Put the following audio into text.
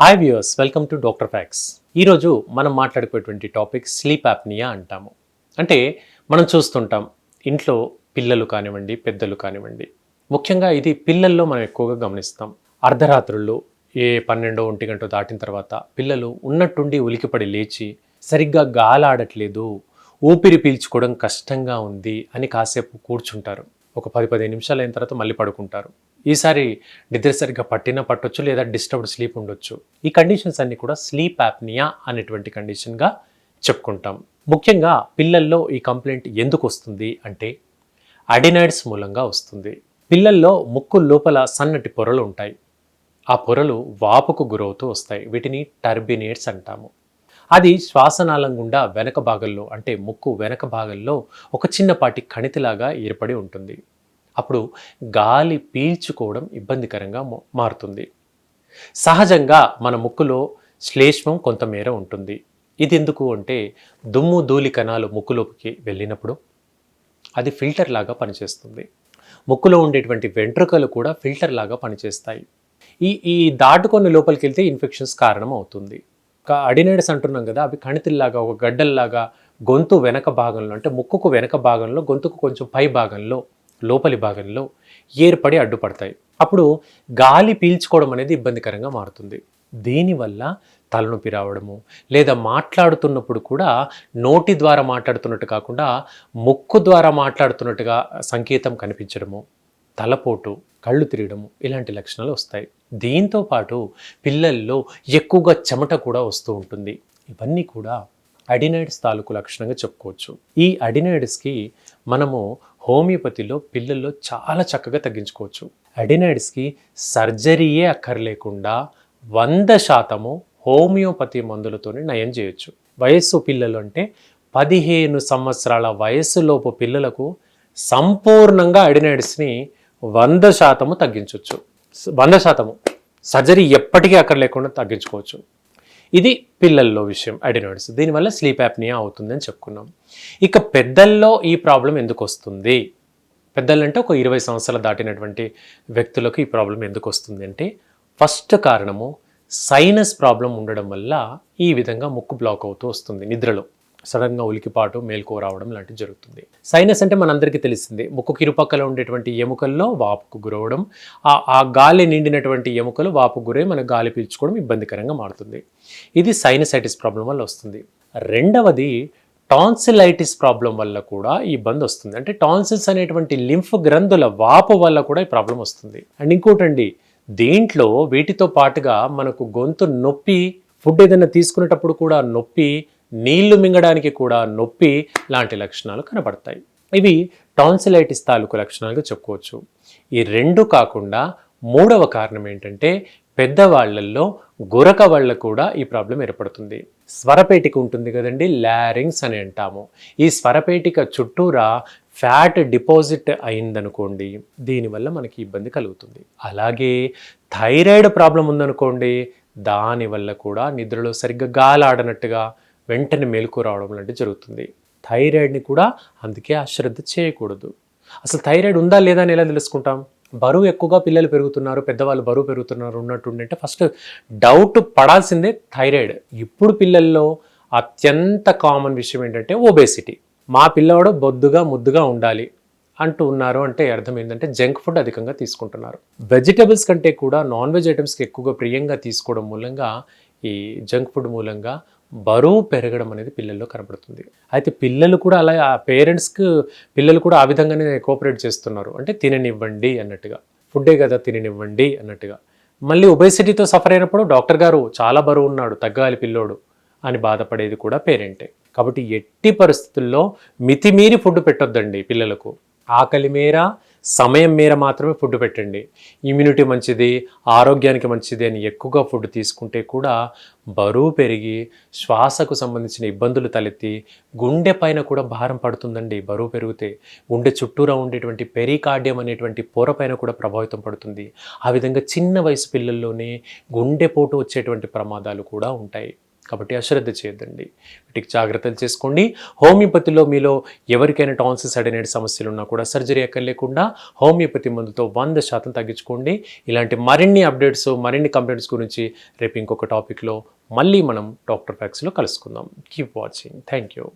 Hi viewers welcome to doctor facts ఈరోజు మనం మాట్లాడుకునేటువంటి topic sleep apnoea అంటాము. అంటే మనం చూస్తుంటాం ఇంట్లో పిల్లలు కానివ్వండి పెద్దలు కానివ్వండి. ముఖ్యంగా ఇది పిల్లల్లో మనం ఎక్కువగా గమనిస్తాం. అర్ధరాత్రుల్లో ఏ పన్నెండో ఒంటి గంట దాటిన తర్వాత పిల్లలు ఉన్నట్టుండి ఉలికిపడి లేచి సరిగ్గా గాలాడట్లేదు ఊపిరి పీల్చుకోవడం కష్టంగా ఉంది అని కాసేపు కూర్చుంటారు. ఒక పది పదిహేను నిమిషాలు అయిన తర్వాత మళ్ళీ పడుకుంటారు. ఈసారి నిద్ర సరిగ్గా పట్టిన పట్టొచ్చు లేదా డిస్టర్బ్డ్ స్లీప్ ఉండొచ్చు. ఈ కండిషన్స్ అన్నీ కూడా స్లీప్ యాప్నియా అనేటువంటి కండిషన్గా చెప్పుకుంటాం. ముఖ్యంగా పిల్లల్లో ఈ కంప్లైంట్ ఎందుకు వస్తుంది అంటే అడినైడ్స్ మూలంగా వస్తుంది. పిల్లల్లో ముక్కు లోపల సన్నటి పొరలు ఉంటాయి. ఆ పొరలు వాపుకు గురవుతూ వస్తాయి. వీటిని టర్బినేట్స్ అంటాము. అది శ్వాసనాళం గుండా వెనక భాగంలో అంటే ముక్కు వెనక భాగంలో ఒక చిన్నపాటి కణితిలాగా ఏర్పడి ఉంటుంది. అప్పుడు గాలి పీల్చుకోవడం ఇబ్బందికరంగా మారుతుంది. సహజంగా మన ముక్కులో శ్లేష్మం కొంతమేర ఉంటుంది. ఇది ఎందుకు అంటే దుమ్ము ధూళి కణాలు ముక్కులోకి వెళ్ళినప్పుడు అది ఫిల్టర్ లాగా పనిచేస్తుంది. ముక్కులో ఉండేటువంటి వెంట్రుకలు కూడా ఫిల్టర్ లాగా పనిచేస్తాయి. ఈ ఈ దాటుకొని లోపలికి వెళ్తే ఇన్ఫెక్షన్స్ కారణం అవుతుంది అడినైడ్స్ అంటున్నాం కదా అవి కణితిల్లాగా ఒక గడ్డల్లాగా గొంతు వెనక భాగంలో అంటే ముక్కుకు వెనక భాగంలో గొంతుకు కొంచెం పై భాగంలో లోపలి భాగంలో ఏర్పడి అడ్డుపడతాయి. అప్పుడు గాలి పీల్చుకోవడం అనేది ఇబ్బందికరంగా మారుతుంది. దీనివల్ల తలనొప్పి రావడము లేదా మాట్లాడుతున్నప్పుడు కూడా నోటి ద్వారా మాట్లాడుతున్నట్టు కాకుండా ముక్కు ద్వారా మాట్లాడుతున్నట్టుగా సంకేతం కనిపించడము తలపోటు కళ్ళు తిరగడము ఇలాంటి లక్షణాలు వస్తాయి. దీంతో పాటు పిల్లల్లో ఎక్కువగా చెమట కూడా వస్తూ ఉంటుంది. ఇవన్నీ కూడా అడినైడ్స్ తాలూకు లక్షణంగా చెప్పుకోవచ్చు. ఈ అడినైడ్స్కి మనము హోమియోపతిలో పిల్లల్లో చాలా చక్కగా తగ్గించుకోవచ్చు. అడినైడ్స్కి సర్జరీయే అక్కర్లేకుండా వంద శాతము హోమియోపతి మందులతోనే నయం చేయొచ్చు. వయస్సు పిల్లలు అంటే పదిహేను సంవత్సరాల వయస్సులోపు పిల్లలకు సంపూర్ణంగా అడినైడ్స్ని వంద శాతము తగ్గించవచ్చు వంద శాతము. సర్జరీ ఎప్పటికీ అక్కడ లేకుండా తగ్గించుకోవచ్చు. ఇది పిల్లల్లో విషయం అడినోయిడ్స్. దీనివల్ల స్లీప్ యాప్నియా అవుతుందని చెప్పుకున్నాం. ఇక పెద్దల్లో ఈ ప్రాబ్లం ఎందుకు వస్తుంది పెద్దలంటే ఒక ఇరవై సంవత్సరాలు దాటినటువంటి వ్యక్తులకు ఈ ప్రాబ్లం ఎందుకు వస్తుంది అంటే ఫస్ట్ కారణము సైనస్ ప్రాబ్లం ఉండడం వల్ల ఈ విధంగా ముక్కు బ్లాక్ అవుతూ వస్తుంది నిద్రలో. సడన్గా ఉలికిపాటు మేల్కో రావడం లాంటివి జరుగుతుంది. సైనస్ అంటే మనందరికీ తెలిసిందే. ముక్కు ఇరుపక్కల ఉండేటువంటి ఎముకల్లో వాపుకు గురవడం ఆ గాలి నిండినటువంటి ఎముకలు వాపుకు గురై మన గాలి పీల్చుకోవడం ఇబ్బందికరంగా మారుతుంది. ఇది సైనసైటిస్ ప్రాబ్లం వల్ల వస్తుంది. రెండవది టాన్సిలైటిస్ ప్రాబ్లం వల్ల కూడా ఈ ఇబ్బంది వస్తుంది. అంటే టాన్సిల్స్ అనేటువంటి లింఫ్ గ్రంథుల వాపు వల్ల కూడా ఈ ప్రాబ్లం వస్తుంది. అండ్ ఇంకోటండి దీంట్లో వీటితో పాటుగా మనకు గొంతు నొప్పి ఫుడ్ ఏదైనా తీసుకునేటప్పుడు కూడా నొప్పి నీళ్ళు మింగడానికి కూడా నొప్పి లాంటి లక్షణాలు కనబడతాయి. ఇవి టాన్సిలైటిస్ తాలూకు లక్షణాలుగా చెప్పుకోవచ్చు. ఈ రెండు కాకుండా మూడవ కారణం ఏంటంటే పెద్దవాళ్ళల్లో గురక వాళ్ళ కూడా ఈ ప్రాబ్లం ఏర్పడుతుంది. స్వరపేటిక ఉంటుంది కదండి లారింగ్స్ అని అంటాము. ఈ స్వరపేటిక చుట్టూరా ఫ్యాట్ డిపాజిట్ అయిందనుకోండి దీనివల్ల మనకి ఇబ్బంది కలుగుతుంది. అలాగే థైరాయిడ్ ప్రాబ్లం ఉందనుకోండి దానివల్ల కూడా నిద్రలో సరిగ్గా గాలాడనట్టుగా వెంటనే మేలుకు రావడం లాంటివి జరుగుతుంది. థైరాయిడ్ని కూడా అందుకే అశ్రద్ధ చేయకూడదు. అసలు థైరాయిడ్ ఉందా లేదా అని ఎలా తెలుసుకుంటాం? బరువు ఎక్కువగా పిల్లలు పెరుగుతున్నారు పెద్దవాళ్ళు బరువు పెరుగుతున్నారు ఉన్నట్టుండి అంటే ఫస్ట్ డౌట్ పడాల్సిందే థైరాయిడ్. ఇప్పుడు పిల్లల్లో అత్యంత కామన్ విషయం ఏంటంటే ఒబేసిటీ మా పిల్లవాడు బొద్దుగా ముద్దుగా ఉండాలి అంటూ ఉన్నారు అంటే అర్థం ఏంటంటే జంక్ ఫుడ్ అధికంగా తీసుకుంటున్నారు. వెజిటబుల్స్ కంటే కూడా నాన్ వెజ్ ఐటమ్స్కి ఎక్కువగా ప్రియంగా తీసుకోవడం మూలంగా ఈ జంక్ ఫుడ్ మూలంగా బరువు పెరగడం అనేది పిల్లల్లో కనబడుతుంది. అయితే పిల్లలు కూడా అలా ఆ పేరెంట్స్కి పిల్లలు కూడా ఆ విధంగానే కోఆపరేట్ చేస్తున్నారు. అంటే తిననివ్వండి అన్నట్టుగా. ఫుడ్డే కదా తిననివ్వండి అన్నట్టుగా. మళ్ళీ ఒబేసిటీతో సఫర్ అయినప్పుడు డాక్టర్ గారు చాలా బరువు ఉన్నాడు తగ్గాలి పిల్లోడు అని బాధపడేది కూడా పేరెంటే. కాబట్టి ఎట్టి పరిస్థితుల్లో మితిమీరి ఫుడ్ పెట్టొద్దండి పిల్లలకు. ఆకలి మేర సమయం మేర మాత్రమే ఫుడ్ పెట్టండి. ఇమ్యూనిటీ మంచిది ఆరోగ్యానికి మంచిది అని ఎక్కువగా ఫుడ్ తీసుకుంటే కూడా బరువు పెరిగి శ్వాసకు సంబంధించిన ఇబ్బందులు తలెత్తి గుండె పైన కూడా భారం పడుతుందండి బరువు పెరిగితే. గుండె చుట్టూరా ఉండేటువంటి పెరికార్డియం అనేటువంటి పొర పైన కూడా ప్రభావితం పడుతుంది. ఆ విధంగా చిన్న వయసు పిల్లల్లోనే గుండెపోటు వచ్చేటువంటి ప్రమాదాలు కూడా ఉంటాయి. కాబట్టి అశ్రద్ధ చేయొద్దండి. వీటికి జాగ్రత్తలు చేసుకోండి. హోమియోపతిలో మీలో ఎవరికైనా టాన్సిల్స్ అడినేటి సమస్యలు ఉన్నా కూడా సర్జరీ ఎక్కడ లేకుండా హోమియోపతి మందుతో వంద శాతం తగ్గించుకోండి. ఇలాంటి మరిన్ని అప్డేట్స్ మరిన్ని కంప్లైంట్స్ గురించి రేపు ఇంకొక టాపిక్లో మళ్ళీ మనం డాక్టర్ ఫ్యాక్స్లో కలుసుకుందాం. Keep watching. Thank you